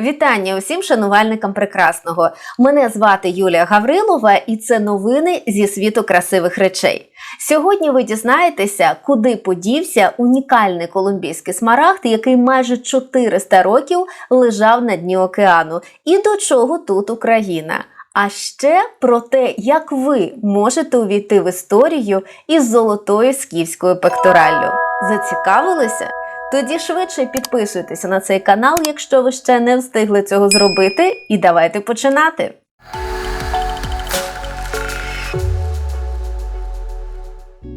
Вітання усім шанувальникам прекрасного. Мене звати Юлія Гаврилова, і це новини зі світу красивих речей. Сьогодні ви дізнаєтеся, куди подівся унікальний колумбійський смарагд, який майже 400 років лежав на дні океану, і до чого тут Україна. А ще про те, як ви можете увійти в історію із золотою скіфською пектораллю. Зацікавилися? Тоді швидше підписуйтеся на цей канал, якщо ви ще не встигли цього зробити, і давайте починати.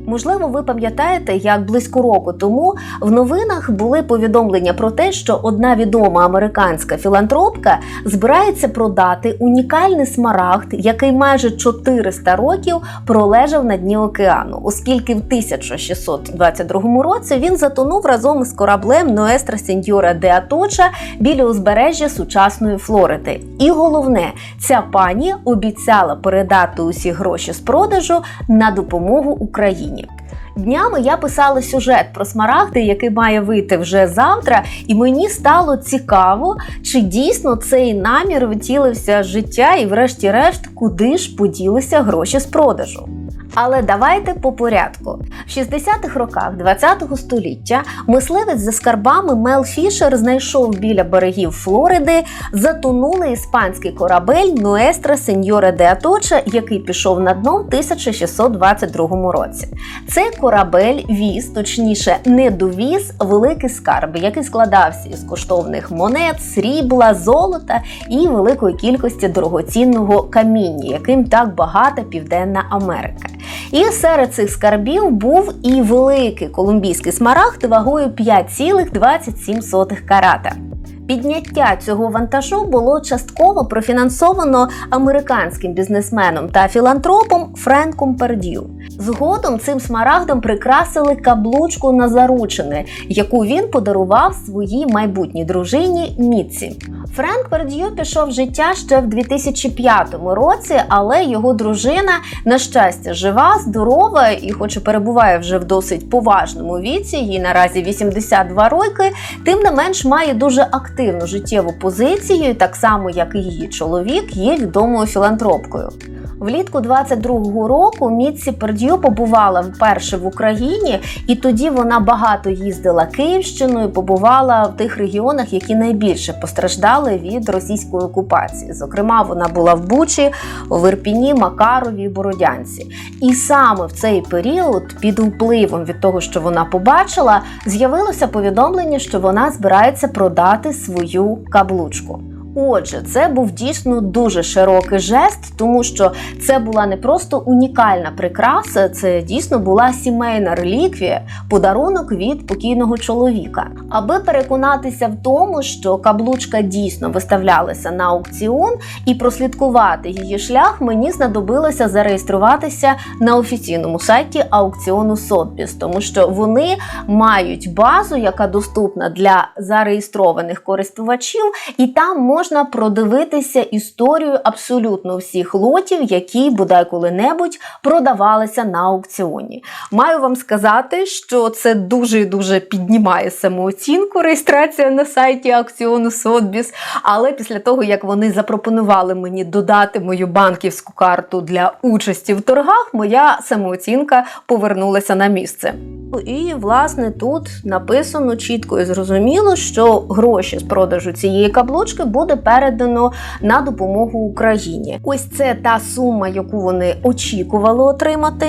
Можливо, ви пам'ятаєте, як близько року тому в новинах були повідомлення про те, що одна відома американська філантропка збирається продати унікальний смарагд, який майже 400 років пролежав на дні океану, оскільки в 1622 році він затонув разом із кораблем Ноестра Сеньора де Аточа біля узбережжя сучасної Флориди. І головне, ця пані обіцяла передати усі гроші з продажу на допомогу Україні. Днями я писала сюжет про смарагди, який має вийти вже завтра, і мені стало цікаво, чи дійсно цей намір втілився життя, і, врешті-решт, куди ж поділися гроші з продажу. Але давайте по порядку. В 60-х роках ХХ століття мисливець за скарбами Мел Фішер знайшов біля берегів Флориди затонулий іспанський корабель Ноестра Сеньора де Аточа, який пішов на дно в 1622 році. Цей корабель віз, точніше, не довіз великий скарб, який складався із коштовних монет, срібла, золота і великої кількості дорогоцінного каміння, яким так багата Південна Америка. І серед цих скарбів був і великий колумбійський смарагд вагою 5,27 карата. Підняття цього вантажу було частково профінансовано американським бізнесменом та філантропом Френком Пердю. Згодом цим смарагдом прикрасили каблучку на заручини, яку він подарував своїй майбутній дружині Міці. Френк Пердю пішов життя ще в 2005 році, але його дружина, на щастя, жива, здорова і, хоч і перебуває вже в досить поважному віці, їй наразі 82 роки, тим не менш має дуже активну життєву позицію, так само як і її чоловік, є відомою філантропкою. Влітку 22-го року Міці Перд'ю побувала вперше в Україні, і тоді вона багато їздила Київщиною, побувала в тих регіонах, які найбільше постраждали від російської окупації. Зокрема, вона була в Бучі, в Ірпіні, Макарові, Бородянці. І саме в цей період, під впливом від того, що вона побачила, з'явилося повідомлення, що вона збирається продати свою каблучку. Отже, це був дійсно дуже широкий жест, тому що це була не просто унікальна прикраса, це дійсно була сімейна реліквія, подарунок від покійного чоловіка. Аби переконатися в тому, що каблучка дійсно виставлялася на аукціон і прослідкувати її шлях, мені знадобилося зареєструватися на офіційному сайті аукціону Сотбіс, тому що вони мають базу, яка доступна для зареєстрованих користувачів, і там можна можна продивитися історію абсолютно всіх лотів, які бодай коли-небудь продавалися на аукціоні. Маю вам сказати, що це дуже і дуже піднімає самооцінку реєстрація на сайті аукціону Сотбіс. Але після того, як вони запропонували мені додати мою банківську карту для участі в торгах, моя самооцінка повернулася на місце. І, власне, тут написано чітко і зрозуміло, що гроші з продажу цієї каблучки буде передано на допомогу Україні. Ось це та сума, яку вони очікували отримати.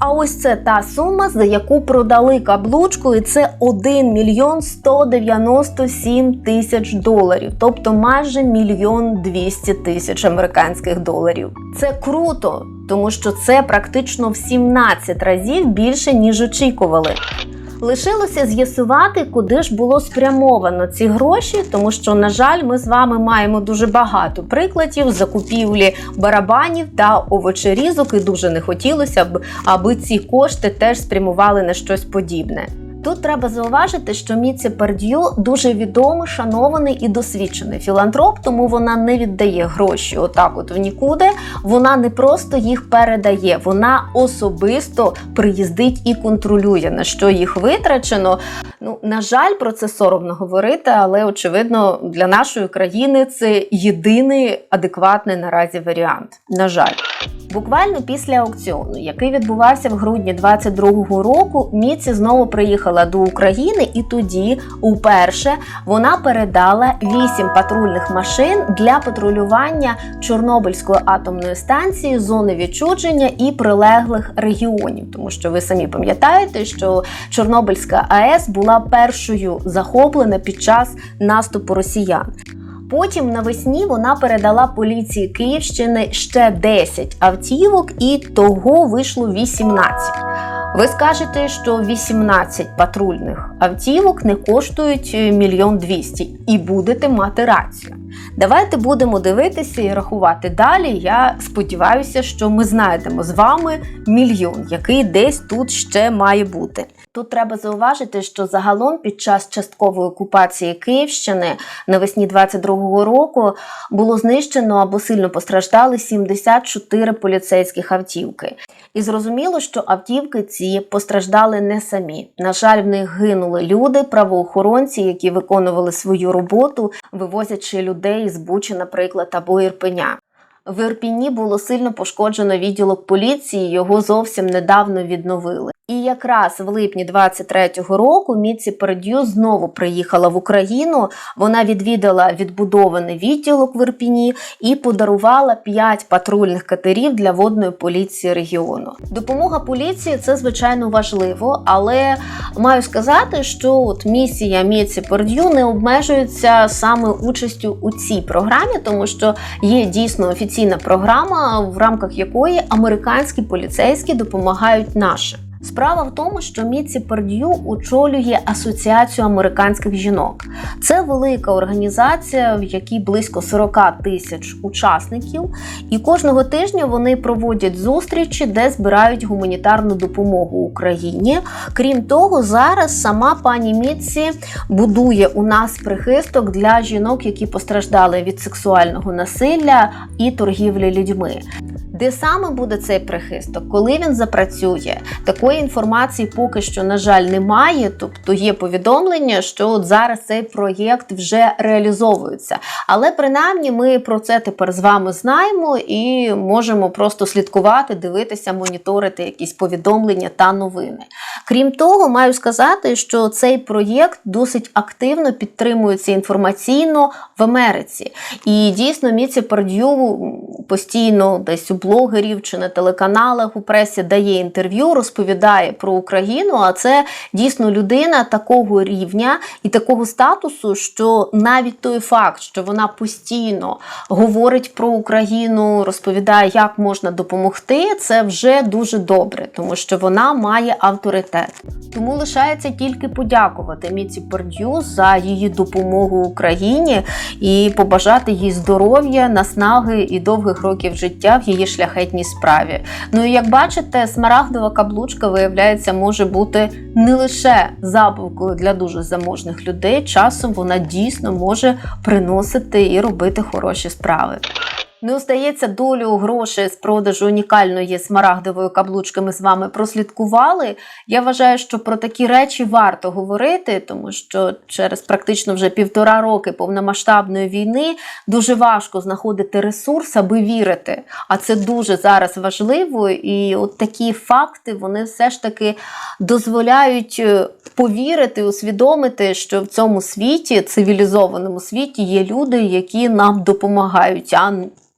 А ось це та сума, за яку продали каблучку, і це 1 мільйон 197 тисяч доларів, тобто майже мільйон 200 тисяч американських доларів. Це круто, тому що це практично в 17 разів більше ніж очікували. Лишилося з'ясувати, куди ж було спрямовано ці гроші, тому що, на жаль, ми з вами маємо дуже багато прикладів закупівлі барабанів та овочерізок, і дуже не хотілося б, аби ці кошти теж спрямували на щось подібне. Тут треба зауважити, що Міці Перд'ю дуже відомий, шанований і досвідчений філантроп, тому вона не віддає гроші отак, от в нікуди. Вона не просто їх передає, вона особисто приїздить і контролює на що їх витрачено. Ну, на жаль, про це соромно говорити, але очевидно, для нашої країни це єдиний адекватний наразі варіант. На жаль. Буквально після аукціону, який відбувався в грудні 22-го року, Міці знову приїхала до України, і тоді, уперше, вона передала вісім патрульних машин для патрулювання Чорнобильської атомної станції, зони відчудження і прилеглих регіонів. Тому що ви самі пам'ятаєте, що Чорнобильська АЕС була першою захоплена під час наступу росіян. Потім навесні вона передала поліції Київщини ще 10 автівок, і того вийшло 18. Ви скажете, що 18 патрульних автівок не коштують мільйон двісті, і будете мати рацію. Давайте будемо дивитися і рахувати далі. Я сподіваюся, що ми знайдемо з вами мільйон, який десь тут ще має бути. Тут треба зауважити, що загалом під час часткової окупації Київщини навесні 22-го року було знищено або сильно постраждали 74 поліцейських автівки. І зрозуміло, що автівки ці постраждали не самі. На жаль, в них гинули люди, правоохоронці, які виконували свою роботу, вивозячи людей з Бучі, наприклад, або Ірпеня. В Ірпіні було сильно пошкоджено відділок поліції, його зовсім недавно відновили. І якраз в липні 23-го року Міці Перед'ю знову приїхала в Україну. Вона відвідала відбудований відділок в Ірпіні і подарувала 5 патрульних катерів для водної поліції регіону. Допомога поліції це звичайно важливо, але маю сказати, що от місія Міці Перед'ю не обмежується саме участю у цій програмі, тому що є дійсно офіційна програма, в рамках якої американські поліцейські допомагають нашим. Справа в тому, що Міці Перд'ю очолює Асоціацію американських жінок. Це велика організація, в якій близько 40 тисяч учасників, і кожного тижня вони проводять зустрічі, де збирають гуманітарну допомогу Україні. Крім того, зараз сама пані Міці будує у нас прихисток для жінок, які постраждали від сексуального насилля і торгівлі людьми. Де саме буде цей прихисток, коли він запрацює, такої інформації поки що, на жаль, немає. Тобто є повідомлення, що от зараз цей проєкт вже реалізовується. Але принаймні ми про це тепер з вами знаємо і можемо просто слідкувати, дивитися, моніторити якісь повідомлення та новини. Крім того, маю сказати, що цей проєкт досить активно підтримується інформаційно в Америці. І дійсно, Міці Пардю постійно десь у блогерів чи на телеканалах у пресі дає інтерв'ю, розповідає про Україну. А це дійсно людина такого рівня і такого статусу, що навіть той факт, що вона постійно говорить про Україну, розповідає, як можна допомогти, це вже дуже добре, тому що вона має авторитет. Тому лишається тільки подякувати Міці Пердю за її допомогу Україні і побажати їй здоров'я, наснаги і довгих років життя в її шляхетній справі. Ну і як бачите, смарагдова каблучка, виявляється, може бути не лише забавкою для дуже заможних людей. Часом вона дійсно може приносити і робити хороші справи. Не остається долю грошей з продажу унікальної смарагдової каблучки. Ми з вами прослідкували. Я вважаю, що про такі речі варто говорити, тому що через практично вже півтора роки повномасштабної війни дуже важко знаходити ресурс, аби вірити. А це дуже зараз важливо. І от такі факти вони все ж таки дозволяють е, повірити, усвідомити, що в цьому світі, цивілізованому світі, є люди, які нам допомагають.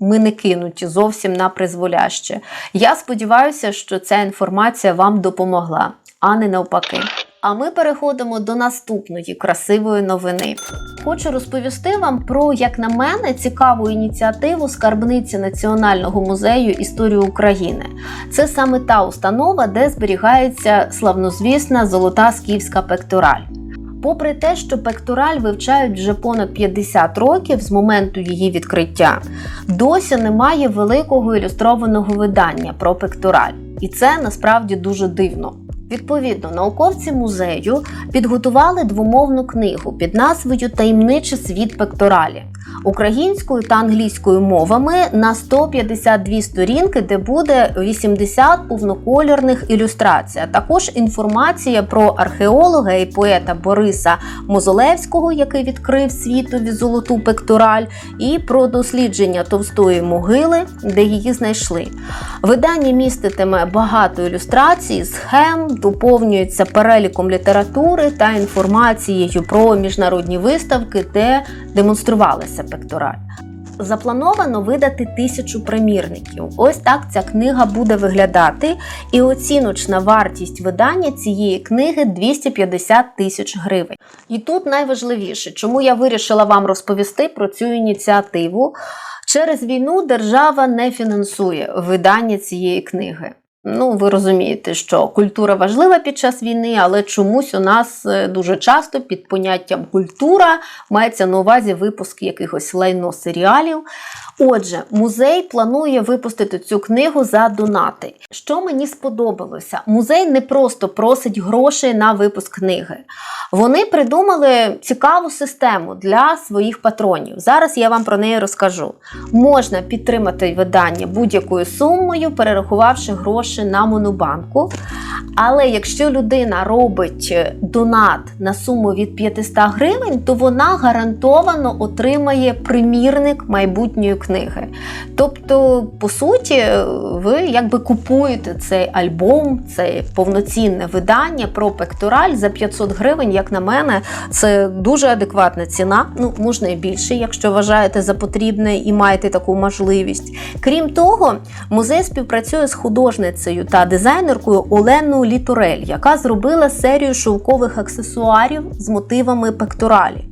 Ми не кинуті зовсім на призволяще. Я сподіваюся, що ця інформація вам допомогла, а не навпаки. А ми переходимо до наступної красивої новини. Хочу розповісти вам про, як на мене, цікаву ініціативу скарбниці Національного музею історії України. Це саме та установа, де зберігається славнозвісна золота скіфська пектораль. Попри те, що пектораль вивчають вже понад 50 років з моменту її відкриття, досі немає великого ілюстрованого видання про пектораль. І це насправді дуже дивно. Відповідно, науковці музею підготували двомовну книгу під назвою Таємничий світ пекторалі. українською та англійською мовами на 152 сторінки, де буде 80 повнокольорних ілюстрацій. Також інформація про археолога і поета Бориса Мозолевського, який відкрив світові золоту пектораль, і про дослідження товстої могили, де її знайшли. Видання міститиме багато ілюстрацій, схем, доповнюється переліком літератури та інформацією про міжнародні виставки, де демонструвалася пектораль. Заплановано видати тисячу примірників. Ось так ця книга буде виглядати, і оціночна вартість видання цієї книги 250 тисяч гривень. І тут найважливіше, чому я вирішила вам розповісти про цю ініціативу. Через війну держава не фінансує видання цієї книги. Ну, ви розумієте, що культура важлива під час війни, але чомусь у нас е, дуже часто під поняттям культура мається на увазі випуск якихось лайно-серіалів. Отже, музей планує випустити цю книгу за донати. Що мені сподобалося, музей не просто просить грошей на випуск книги. Вони придумали цікаву систему для своїх патронів. Зараз я вам про неї розкажу. Можна підтримати видання будь-якою сумою, перерахувавши гроші на монобанку. Але якщо людина робить е, донат на суму від 500 гривень, то вона гарантовано отримає примірник майбутньої книги. Тобто, по суті, ви якби купуєте цей альбом, це повноцінне видання про пектораль за 500 гривень, як на мене, це дуже адекватна ціна. Ну, можна і більше, якщо вважаєте за потрібне і маєте таку можливість. Крім того, музей співпрацює з художницею та дизайнеркою Оленою Літурель, яка зробила серію шовкових аксесуарів з мотивами пекторалі.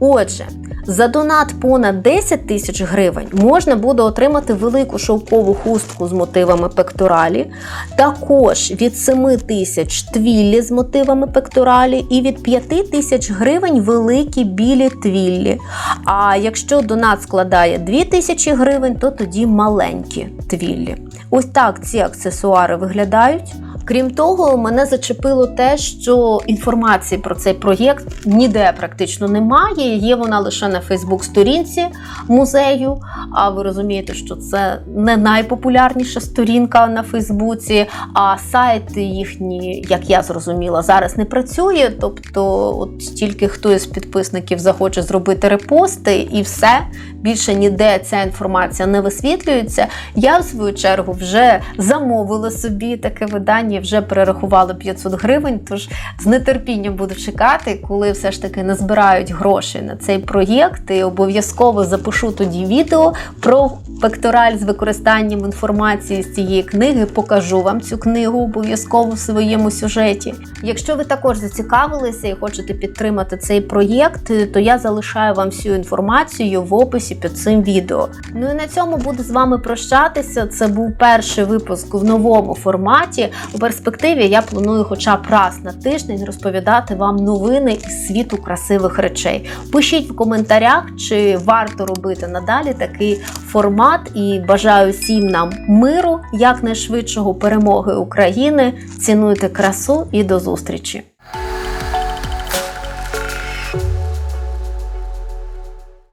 Отже, за донат понад 10 тисяч гривень можна буде отримати велику шовкову хустку з мотивами пекторалі, також від 7 тисяч твіллі з мотивами пекторалі, і від 5 тисяч гривень великі білі твіллі. А якщо донат складає 2 тисячі гривень, то тоді маленькі твіллі. Ось так ці аксесуари виглядають. Крім того, мене зачепило те, що інформації про цей проєкт ніде практично немає. Є вона лише на Фейсбук-сторінці музею. А ви розумієте, що це не найпопулярніша сторінка на Фейсбуці, а сайт їхній, як я зрозуміла, зараз не працює. Тобто, от тільки хтось з підписників захоче зробити репости, і все більше ніде ця інформація не висвітлюється. Я в свою чергу вже замовила собі таке видання, вже перерахувала 500 гривень. Тож з нетерпінням буду чекати, коли все ж таки назбирають гроші на цей проєкт. І обов'язково запишу тоді відео про пектораль з використанням інформації з цієї книги. Покажу вам цю книгу обов'язково в своєму сюжеті. Якщо ви також зацікавилися і хочете підтримати цей проєкт, то я залишаю вам всю інформацію в описі під цим відео. Ну і на цьому буду з вами прощатися. Це був перший випуск в новому форматі. Перспективі я планую, хоча б раз на тиждень, розповідати вам новини із світу красивих речей. Пишіть в коментарях, чи варто робити надалі такий формат. І бажаю всім нам миру, якнайшвидшого перемоги України. Цінуйте красу і до зустрічі!